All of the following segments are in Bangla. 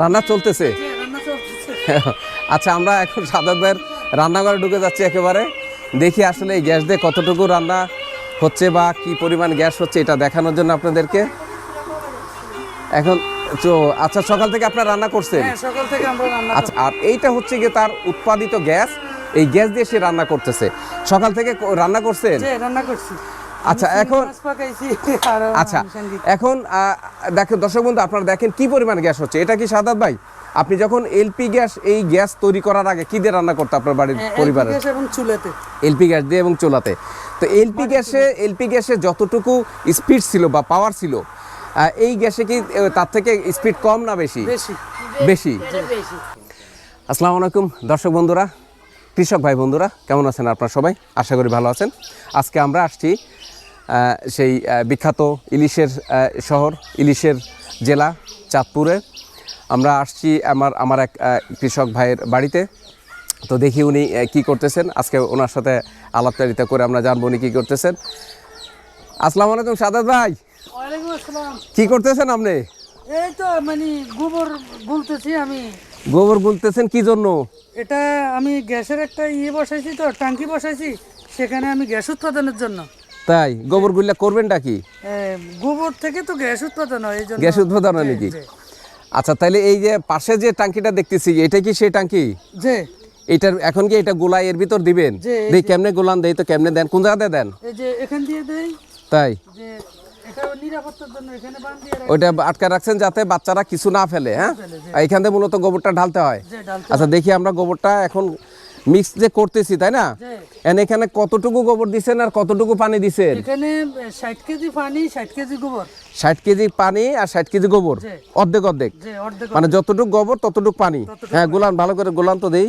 রান্না চলতেছে। আচ্ছা আমরা এখন সাদাত ভাইয়ের রান্নাঘরে ঢুকে যাচ্ছি একেবারে। দেখি আসলে এই গ্যাস দিয়ে কতটুকু রান্না হচ্ছে বা কি পরিমাণ গ্যাস হচ্ছে এটা দেখানোর জন্য আপনাদেরকে। এখন তো আচ্ছা সকাল থেকে আপনারা রান্না করছেন? হ্যাঁ সকাল থেকে আমরা রান্না আচ্ছা আর এইটা হচ্ছে গিয়ে তার উৎপাদিত গ্যাস। এই গ্যাস দিয়ে সে রান্না করতেছে। সকাল থেকে রান্না করছেন? রান্না করছি। আচ্ছা, এখন- আচ্ছা এখন আহ, দেখেন দর্শক বন্ধু আপনারা দেখেন কি পরিমাণ গ্যাস হচ্ছে। এটা কি সাদাত ভাই? আপনি যখন এলপি গ্যাস এই গ্যাস তৈরি করার আগে কি দিয়ে রান্না করতে আপনার বাড়ির পরিবারের? গ্যাস এবং চুলাতে। এলপি গ্যাস দিয়ে এবং চুলাতে। তো এলপি গ্যাসে এলপি গ্যাসে যতটুকু স্পিড ছিল বা পাওয়ার ছিল এই গ্যাসে কি তার থেকে স্পিড কম না বেশি? বেশি। বেশি। আসসালামু আলাইকুম দর্শক বন্ধুরা। কৃষক ভাই বন্ধুরা কেমন আছেন আপনারা সবাই? আশা করি ভালো আছেন। আজকে আমরা আসছি সেই বিখ্যাত ইলিশের শহর ইলিশের জেলা চাঁদপুরে। আমরা আসছি আমার আমার এক কৃষক ভাইয়ের বাড়িতে। তো দেখি উনি কি করতেছেন। আজকে ওনার সাথে আলাপচারিতা করে আমরা জানব উনি কী করতেছেন। আসসালামু আলাইকুম সাদাত ভাই। কি করতেছেন আপনি? এই তো মানে গোবর বলতেছি আমি। গোবর গুলতেছেন কি জন্য? এটা আমি গ্যাসের একটা ইয়ে বসাইছি তো ট্যাঙ্কি বসাইছি সেখানে আমি গ্যাস উৎপাদনের জন্য। তাই? গোবর গুল্লা করবেনটা কি? গোবর থেকে তো গ্যাস উৎপাদন হয় এই জন্য গ্যাস উৎপাদন হয় নাকি? আচ্ছা তাহলে এই যে পাশে যে টাঙ্কিটা দেখতেছি এটা কি সেই টাঙ্কি যে এটার এখন কি এটা গোলা এর ভিতর দিবেন? জি, দেই কেমনে গোলান দেই তো কেমনে দেন? কোন জায়গাতে দেন? এই যে এখান দিয়ে দেই। তাই। ওইটা আটকা রাখছেন যাতে বাচ্চারা কিছু না ফেলে হ্যাঁ? এখান থেকে মূলত গোবরটা ঢালতে হয়। আচ্ছা দেখি আমরা গোবরটা এখন মিক্স যে করতেছি তাই না? এখানে কতটুকু গোবর দিছেন আর কতটুকু পানি দিছেন? এখানে ষাট কেজি পানি ষাট কেজি গোবর। ষাট কেজি পানি আর ষাট কেজি গোবর? অর্ধেক অর্ধেক? মানে যতটুকু গোবর ততটুকু পানি। হ্যাঁ গোলান ভালো করে গোলান তো দেই।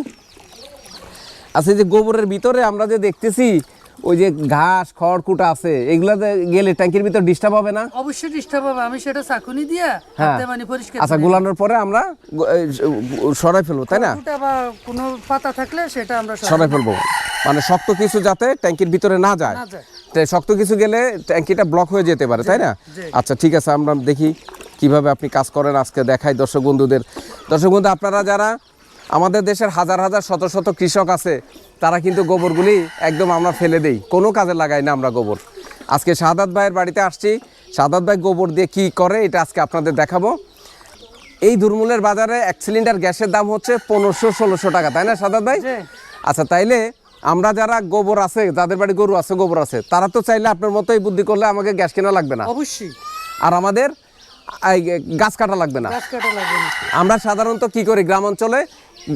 আচ্ছা এই যে গোবরের ভিতরে আমরা যে দেখতেছি ওই যে ঘাস খড় কুটা আছে এগুলাতে গেলে ট্যাঙ্কির ভিতর ডিস্টার্ব হবে না? অবশ্যই ডিস্টার্ব হবে। আমি সেটা চাকুনি দিয়া হ্যাঁ। হাতে মানে পরিষ্কার আচ্ছা গোলানোর পরে আমরা সরাই ফেলব তাই না? ফুটা বা কোনো পাতা থাকলে সেটা আমরা সরাই ফেলব। মানে শক্ত কিছু যাতে ট্যাঙ্কির ভিতরে না যায়। না যায়। তো শক্ত কিছু গেলে ট্যাঙ্কিটা ব্লক হয়ে যেতে পারে তাই না? আচ্ছা ঠিক আছে আমরা দেখি কীভাবে আপনি কাজ করেন। আজকে দেখাই দর্শক বন্ধুদের। দর্শক বন্ধু আপনারা যারা আমাদের দেশের হাজার হাজার শত শত কৃষক আছে তারা কিন্তু গোবরগুলি একদম আমরা ফেলে দেই। কোনো কাজে লাগাই না আমরা গোবর। আজকে সাদাত ভাইয়ের বাড়িতে আসছি। সাদাত ভাই গোবর দিয়ে কি করে এটা আজকে আপনাদের দেখাবো। এই দুর্মূলের বাজারে এক সিলিন্ডার গ্যাসের দাম হচ্ছে পনেরোশো ষোলোশো টাকা তাই না সাদাত ভাই? আচ্ছা তাইলে আমরা যারা গোবর আছে যাদের বাড়ি গরু আছে গোবর আছে তারা তো চাইলে আপনার মতোই বুদ্ধি করলে আমাকে গ্যাস কেনা লাগবে না। অবশ্যই। আর আমাদের গাছ কাটা লাগবে না। গাছ কাটা লাগবে না। আমরা সাধারণত কি করি গ্রাম অঞ্চলে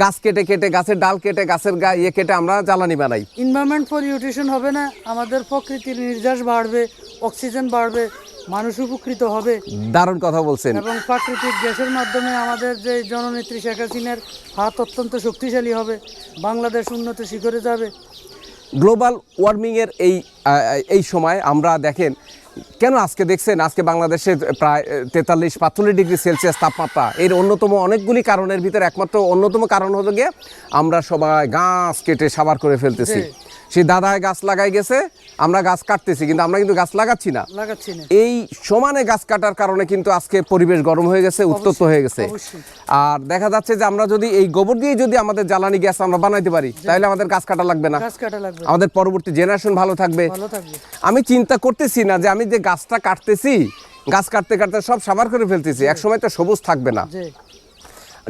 গাছ কেটে কেটে গাছের ডাল কেটে গাছের গা ইয়ে কেটে আমরা জ্বালানি বানাই। এনভায়রনমেন্ট পলিউটেশন হবে না আমাদের প্রকৃতির নির্যাস বাড়বে অক্সিজেন বাড়বে মানুষ উপকৃত হবে। দারুণ কথা বলছেন। এবং প্রাকৃতিক গ্যাসের মাধ্যমে আমাদের যে জননেত্রী শেখ হাসিনার হাত অত্যন্ত শক্তিশালী হবে বাংলাদেশ উন্নত শিখরে যাবে। গ্লোবাল ওয়ার্মিংয়ের এই এই সময় আমরা দেখেন কেন আজকে দেখছেন? আজকে বাংলাদেশে প্রায় তেতাল্লিশ পাঁচচল্লিশ ডিগ্রি সেলসিয়াস তাপমাত্রা। এর অন্যতম অনেকগুলি কারণের ভিতরে একমাত্র অন্যতম কারণ হলো গিয়ে আমরা সবাই গাছ কেটে সাবার করে ফেলতেছি। সেই দাদায় গাছ লাগাই গেছে আমরা গাছ কাটতেছি কিন্তু আমরা কিন্তু গাছ লাগাচ্ছি না। লাগাচ্ছি না। এই সমানে গাছ কাটার কারণে কিন্তু আজকে পরিবেশ গরম হয়ে গেছে উত্তপ্ত হয়ে গেছে। আর দেখা যাচ্ছে যে আমরা যদি এই গোবর দিয়ে যদি আমাদের জ্বালানি গ্যাস আমরা বানাইতে পারি তাহলে আমাদের গাছ কাটা লাগবে না। গাছ কাটা লাগবে আমাদের পরবর্তী জেনারেশন ভালো থাকবে। ভালো থাকবে। আমি চিন্তা করতেছি না যে আমি যে গাছটা কাটতেছি গাছ কাটতে কাটতে সব সাবার করে ফেলতেছি এক সময় তো সবুজ থাকবে না।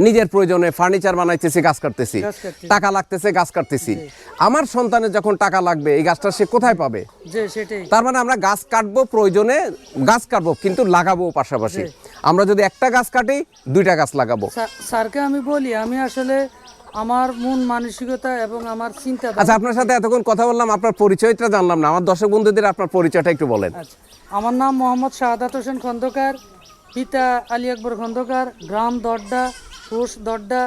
নিজের প্রয়োজনে ফার্নিচার বানাইতেছি গাছ কাটতেছি। টাকা লাগতেছে গাছ কাটতেছি। আমার সন্তানের যখন টাকা লাগবে এই গাছটা সে কোথায় পাবে? তার মানে আমরা গাছ কাটবো প্রয়োজনে গাছ কাটবো কিন্তু লাগাবো পাশাপাশি। আমরা যদি একটা গাছ কাটি দুইটা গাছ লাগাবো। স্যারকে আমি বলি আমি আসলে আমার মন মানসিকতা এবং আমার চিন্তা আচ্ছা আপনার সাথে এতক্ষণ কথা বললাম আপনার পরিচয়টা জানলাম না। আমার দর্শক বন্ধুদের আপনার পরিচয়টা একটু বলেন। আচ্ছা আমার নাম মোহাম্মদ শাহাদাত হোসেন খন্দকার পিতা আলী আকবর খন্দকার গ্রাম দড্ডা পোস্ট দড্ডা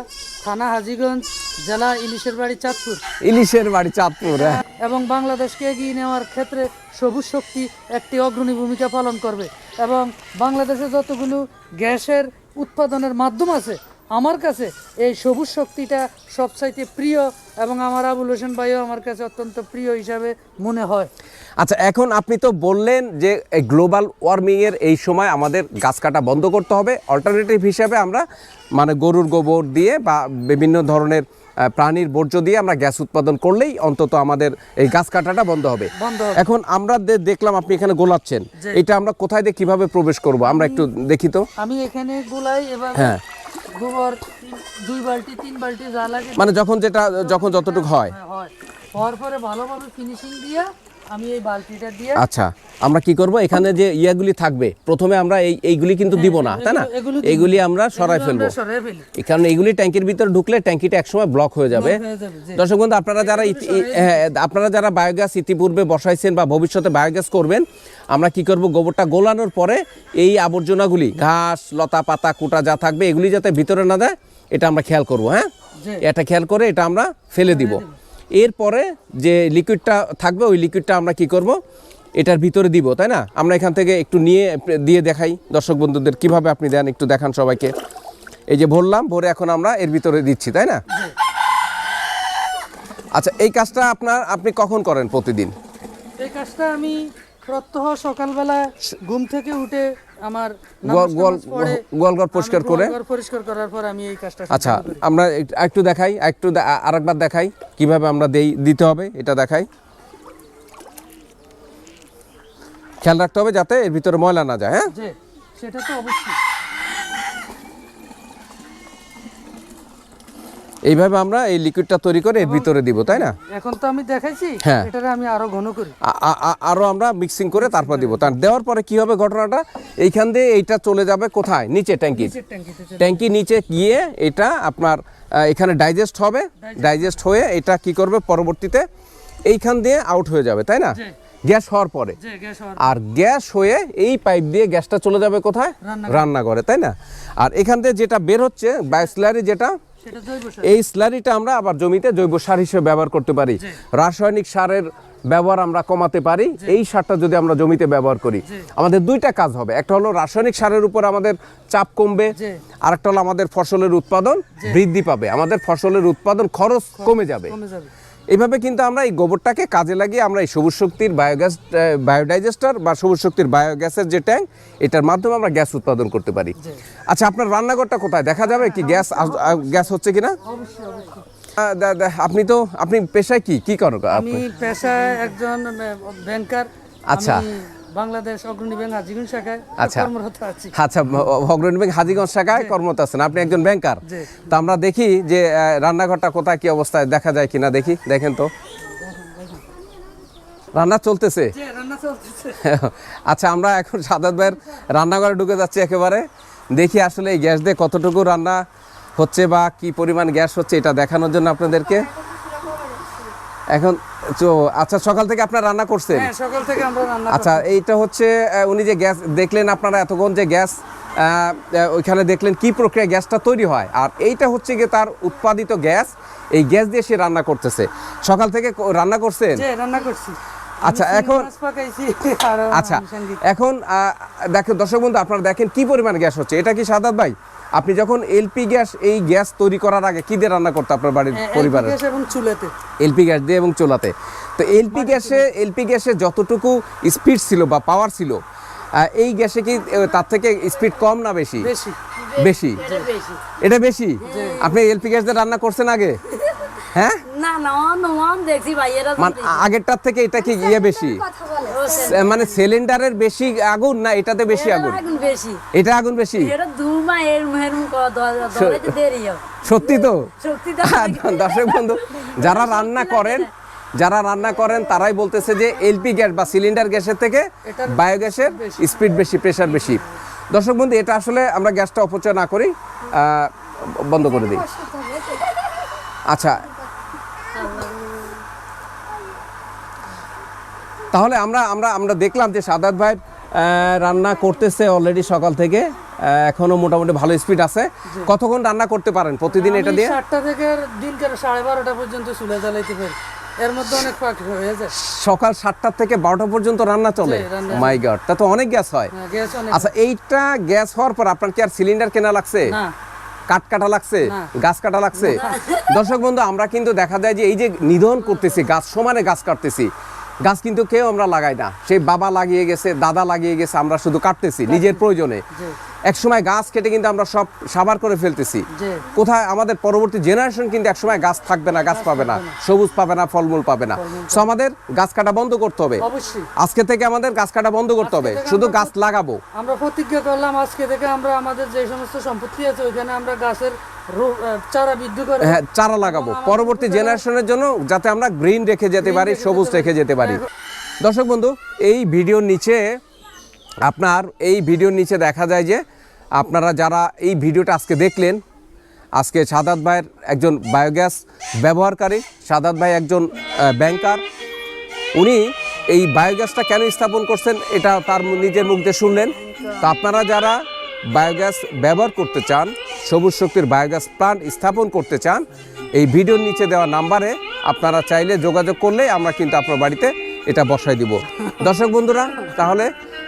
থানা হাজিগঞ্জ জেলা ইলিশের বাড়ি চাঁদপুর। ইলিশের বাড়ি চাঁদপুর হ্যাঁ। এবং বাংলাদেশকে এগিয়ে নেওয়ার ক্ষেত্রে সবুজ শক্তি একটি অগ্রণী ভূমিকা পালন করবে। এবং বাংলাদেশে যতগুলো গ্যাসের উৎপাদনের মাধ্যম আছে আমার কাছে এই সবুজ শক্তিটা সবচাইতে প্রিয় এবং আমার আবুল হোসেন ভাইও আমার কাছে অত্যন্ত প্রিয় হিসাবে মনে হয়। আচ্ছা এখন আপনি তো বললেন যে গ্লোবাল ওয়ার্মিংয়ের এই সময় আমাদের গাছ কাটা বন্ধ করতে হবে। অল্টারনেটিভ হিসাবে আমরা মানে গরুর গোবর দিয়ে বা বিভিন্ন ধরনের প্রাণীর বর্জ্য দিয়ে আমরা গ্যাস উৎপাদন করলেই অন্তত আমাদের এই গাছ কাটাটা বন্ধ হবে। এখন আমরা দেখলাম আপনি এখানে গোলাচ্ছেন। এটা আমরা কোথায় দিয়ে কীভাবে প্রবেশ করব? আমরা একটু দেখি তো। আমি এখানে গোলাই এবার হ্যাঁ। গোবর দুই বালতি তিন বালতি যা লাগে মানে যখন যেটা যখন যতটুকু হয়। হওয়ার পরে ভালোভাবে ফিনিশিং দিয়ে আমি এই বালতিটা দিয়ে আচ্ছা আমরা কি করব? এখানে যে ইয়াগুলি থাকবে প্রথমে আমরা এই এইগুলি কিন্তু দিব না তাই না? এগুলো- আমরা সরাই ফেলব। কারণে এইগুলি ট্যাঙ্কির ভিতরে ঢুকলে ট্যাঙ্কিটা একসময় ব্লক হয়ে যাবে। হয়ে দর্শক বন্ধু আপনারা যারা হ্যাঁ, আপনারা যারা বায়োগ্যাস ইতিপূর্বে বসাইছেন বা ভবিষ্যতে বায়োগ্যাস করবেন আমরা কি করব? গোবরটা গোলানোর পরে এই আবর্জনাগুলি ঘাস লতা পাতা কুটা যা থাকবে এগুলি যাতে ভিতরে না দেয় এটা আমরা খেয়াল করব হ্যাঁ? এটা খেয়াল করে এটা আমরা ফেলে দিব। এরপরে যে লিকুইডটা থাকবে ওই লিকুইডটা আমরা কি করব? এটার ভিতরে দিব তাই না? আমরা এখান থেকে একটু নিয়ে দিয়ে দেখাই দর্শক বন্ধুদের কীভাবে আপনি দেন একটু দেখান সবাইকে। এই যে ভরলাম ভরে এখন আমরা এর ভিতরে দিচ্ছি তাই না? আচ্ছা এই কাজটা আপনার আপনি কখন করেন প্রতিদিন? এই কাজটা আমি প্রত্যহ সকালবেলা ঘুম থেকে উঠে আমার গোয়াল- পরিষ্কার করে? পরিষ্কার করার পর আমি এই কাজটা আচ্ছা আমরা একটু- একটু দেখাই একটু আরেকবার দেখাই কীভাবে আমরা দেই দিতে হবে এটা দেখাই। খেয়াল রাখতে হবে যাতে এর ভিতরে ময়লা না যায় হ্যাঁ? সেটা তো অবশ্যই। এইভাবে আমরা এই লিকুইডটা তৈরি করে এর ভিতরে দিব তাই না? এখন তো আমি দেখাইছি হ্যাঁ। এটারে আমি আরও ঘন করি। আরও আমরা মিক্সিং করে তারপর দিব। তার দেওয়ার পরে কি হবে ঘটনাটা? এইখান দিয়ে এইটা চলে যাবে কোথায়? নিচে ট্যাঙ্কি। ট্যাঙ্কি নিচে গিয়ে এটা আপনার এখানে ডাইজেস্ট হবে। ডাইজেস্ট হয়ে এটা কি করবে পরবর্তীতে? এইখান দিয়ে আউট হয়ে যাবে তাই না? গ্যাস হওয়ার পরে। আর গ্যাস হয়ে এই পাইপ দিয়ে গ্যাসটা চলে যাবে কোথায়? রান্নাঘরে। রান্নাঘরে তাই না? আর এখান থেকে যেটা বের হচ্ছে বায়োস্লারি যেটা এই স্লারিটা আমরা আবার জমিতে জৈব সার হিসেবে ব্যবহার করতে পারি। রাসায়নিক সারের ব্যবহার আমরা কমাতে পারি। এই সারটা যদি আমরা জমিতে ব্যবহার করি আমাদের দুইটা কাজ হবে। একটা হলো রাসায়নিক সারের উপর আমাদের চাপ কমবে। আর একটা হলো আমাদের ফসলের উৎপাদন বৃদ্ধি পাবে। আমাদের ফসলের উৎপাদন খরচ কমে যাবে। এইভাবে কিন্তু আমরা এই গোবরটাকে কাজে লাগিয়ে আমরা এই সবুজ শক্তির বায়োগ্যাস বায়োডাইজেস্টার বা সবুজ শক্তির বায়োগ্যাসের যে ট্যাঙ্ক এটার মাধ্যমে আমরা গ্যাস উৎপাদন করতে পারি। আচ্ছা আপনার রান্নাঘরটা কোথায়? দেখা যাবে কি গ্যাস গ্যাস হচ্ছে কিনা? আপনি তো আপনি পেশায় কি? কি করেন আপনি? পেশায় একজন ব্যাংকার আচ্ছা। বাংলাদেশ অগ্রণী ব্যাংক হাজিগুন শাখায় আচ্ছা। কর্মরত আছি। আচ্ছা অগ্রণী ব্যাংক হাজিগঞ্জ শাখায় কর্মরত আছেন। আপনি একজন ব্যাংকার। তো আমরা দেখি যে রান্নাঘরটা কোথায় কি অবস্থায় দেখা যায় কিনা দেখি দেখেন তো। রান্না চলতেছে? রান্না চলতেছে। আচ্ছা আমরা এখন সাদাত ভাইয়ের রান্নাঘরে ঢুকে যাচ্ছি একেবারে। দেখি আসলে এই গ্যাস দিয়ে কতটুকু রান্না হচ্ছে বা কি পরিমাণ গ্যাস হচ্ছে এটা দেখানোর জন্য আপনাদেরকে। এখন তো আচ্ছা সকাল থেকে আপনার রান্না করছেন? হ্যাঁ সকাল থেকে আমরা রান্না আচ্ছা এইটা হচ্ছে উনি যে গ্যাস দেখলেন আপনারা এতক্ষণ যে গ্যাস ওইখানে দেখলেন কি প্রক্রিয়া গ্যাসটা তৈরি হয়। আর এইটা হচ্ছে গিয়ে তার উৎপাদিত গ্যাস এই গ্যাস দিয়ে সে রান্না করতেছে। সকাল থেকে রান্না করছেন? রান্না করছি। আচ্ছা, এখন- আচ্ছা এখন দেখেন দর্শক বন্ধু আপনারা দেখেন কি পরিমাণ গ্যাস হচ্ছে। এটা কি সাদাত ভাই? আপনি যখন এলপি গ্যাস এই গ্যাস তৈরি করার আগে কি দিয়ে রান্না করতে আপনার বাড়ির হ্যাঁ, পরিবারের? এবং চুলাতে। এলপি গ্যাস দিয়ে এবং চুলাতে। তো এলপি গ্যাসে এলপি গ্যাসে যতটুকু স্পিড ছিল বা পাওয়ার ছিল এই গ্যাসে কি তার থেকে স্পিড কম না বেশি? বেশি। বেশি। এটা বেশি। আপনি এলপি গ্যাস দিয়ে রান্না করছেন আগে? হ্যাঁ? না না অন দেখছি ভাই এরা মানে আগেরটার থেকে এটা কি ইয়ে বেশি? মানে সিলিন্ডারের বেশি আগুন না এটাতে বেশি আগুন? আগুন বেশি। এটা আগুন বেশি? এটা দুমা এর মেরুম দেরি সত্যি তো? শক্তি তো দর্শক বন্ধু যারা রান্না করেন যারা রান্না করেন তারাই বলতেছে যে এলপি গ্যাস বা সিলিন্ডার গ্যাসের থেকে বায়োগ্যাসের স্পিড বেশি। প্রেশার বেশি দর্শক বন্ধু এটা আসলে আমরা গ্যাসটা অপচয় না করি বন্ধ করে দিই। আচ্ছা তাহলে আমরা আমরা আমরা দেখলাম যে সাদাত ভাই রান্না করতেছে অলরেডি সকাল থেকে এখনও মোটামুটি ভালো স্পিড আছে। কতক্ষণ রান্না করতে পারেন প্রতিদিন এটা দিয়ে? সাতটা থেকে দিনকার সাড়ে বারোটা পর্যন্ত চুলে জ্বালাইতে পারি। এর মধ্যে অনেক পাক হয়ে যায়। সকাল সাতটা থেকে বারোটা পর্যন্ত রান্না চলে? মাই গড তা তো অনেক গ্যাস হয়। হ্যাঁ, আচ্ছা এইটা গ্যাস হওয়ার পর আপনার কি আর সিলিন্ডার কেনা লাগছে? না। কাঠ কাটা লাগছে? গাছ কাটা লাগছে? দর্শক বন্ধু আমরা কিন্তু দেখা যায় যে এই যে নিধন করতেছি গাছ সমানে গাছ কাটতেছি। গাছ কিন্তু কেউ আমরা লাগাই না। সেই বাবা লাগিয়ে গেছে দাদা লাগিয়ে গেছে আমরা শুধু কাটতেছি নিজের প্রয়োজনে। জি। এক সময় গাছ কেটে কিন্তু আমরা সব সাবার করে ফেলতেছি। কোথায়? আমাদের পরবর্তী জেনারেশন কিন্তু এক সময় গাছ থাকবে না গাছ পাবে না সবুজ পাবে না ফলমূল পাবে না। সো আমাদের গাছ কাটা বন্ধ করতে হবে। আজকে থেকে আমাদের গাছ কাটা বন্ধ করতে হবে। শুধু গাছ লাগাবো। আমরা প্রতিজ্ঞা করলাম আজকে থেকে আমরা আমাদের যে সমস্ত সম্পত্তি আছে ওইখানে আমরা গাছের চারা বৃদ্ধি করে হ্যাঁ চারা লাগাবো। পরবর্তী জেনারেশনের জন্য যাতে আমরা গ্রিন রেখে যেতে পারি সবুজ রেখে যেতে পারি। দর্শক বন্ধু এই ভিডিওর নিচে আপনার এই ভিডিওর নিচে দেখা যায় যে আপনারা যারা এই ভিডিওটা আজকে দেখলেন, আজকে সাদাত ভাইয়ের একজন বায়োগ্যাস ব্যবহারকারী, সাদাত ভাই একজন ব্যাংকার উনি এই বায়োগ্যাসটা কেন স্থাপন করছেন এটা তার নিজের মুখ দিয়ে শুনলেন। তো আপনারা যারা বায়োগ্যাস ব্যবহার করতে চান, সবুজ শক্তির বায়োগ্যাস প্লান্ট স্থাপন করতে চান, এই ভিডিওর নিচে দেওয়া নাম্বারে আপনারা চাইলে যোগাযোগ করলে আমরা কিন্তু আপনার বাড়িতে এটা বসাই দিব। দর্শক বন্ধুরা, তাহলে